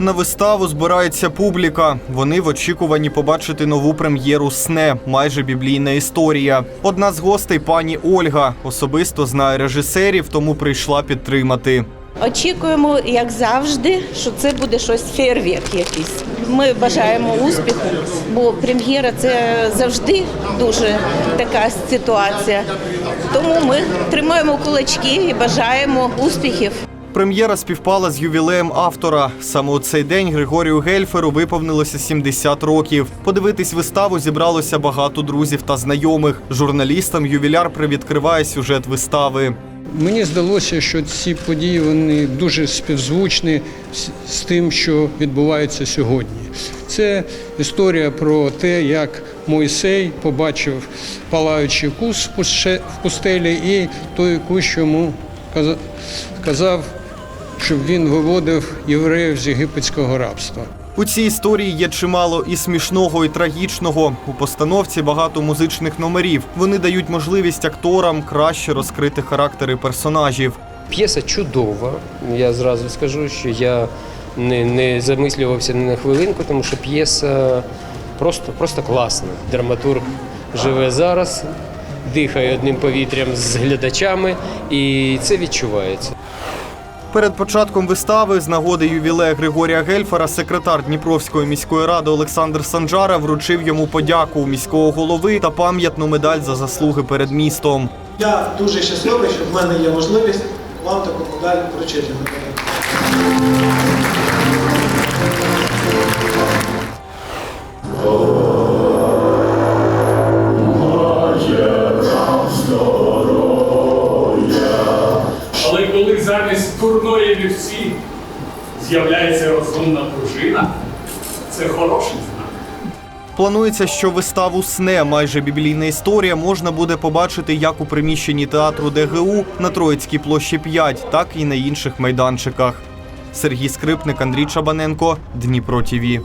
На виставу збирається публіка. Вони в очікуванні побачити нову прем'єру Сне, майже біблійна історія. Одна з гостей пані Ольга особисто знає режисерів, тому прийшла підтримати. Очікуємо, як завжди, що це буде щось фейерверк якийсь. Ми бажаємо успіху, бо прем'єра це завжди дуже така ситуація. Тому ми тримаємо кулачки і бажаємо успіхів. Прем'єра співпала з ювілеєм автора. Саме у цей день Григорію Гельферу виповнилося 70 років. Подивитись виставу зібралося багато друзів та знайомих. Журналістам ювіляр привідкриває сюжет вистави. Мені здалося, що ці події вони дуже співзвучні з- тим, що відбувається сьогодні. Це історія про те, як Мойсей побачив палаючий кус в пустелі, і той кущ йому каза- казав, щоб він виводив євреїв з єгипетського рабства. У цій історії є чимало і смішного, і трагічного. У постановці багато музичних номерів. Вони дають можливість акторам краще розкрити характери персонажів. П'єса чудова. Я зразу скажу, що я не, не замислювався ні на хвилинку, тому що п'єса просто, просто класна. Драматург живе зараз, дихає одним повітрям з глядачами, і це відчувається. Перед початком вистави з нагоди ювілея Григорія Гельфера секретар Дніпровської міської ради Олександр Санджара вручив йому подяку міського голови та пам'ятну медаль за заслуги перед містом. Я дуже щасливий, що в мене є можливість вам таку медаль вручити. Замість вівці з'являється розумна пружина, це хороший знак. Планується, що виставу сне майже біблійна історія можна буде побачити як у приміщенні театру ДГУ на Троїцькій площі 5, так і на інших майданчиках. Сергій Скрипник, Андрій Чабаненко, Дніпро ТІВІ.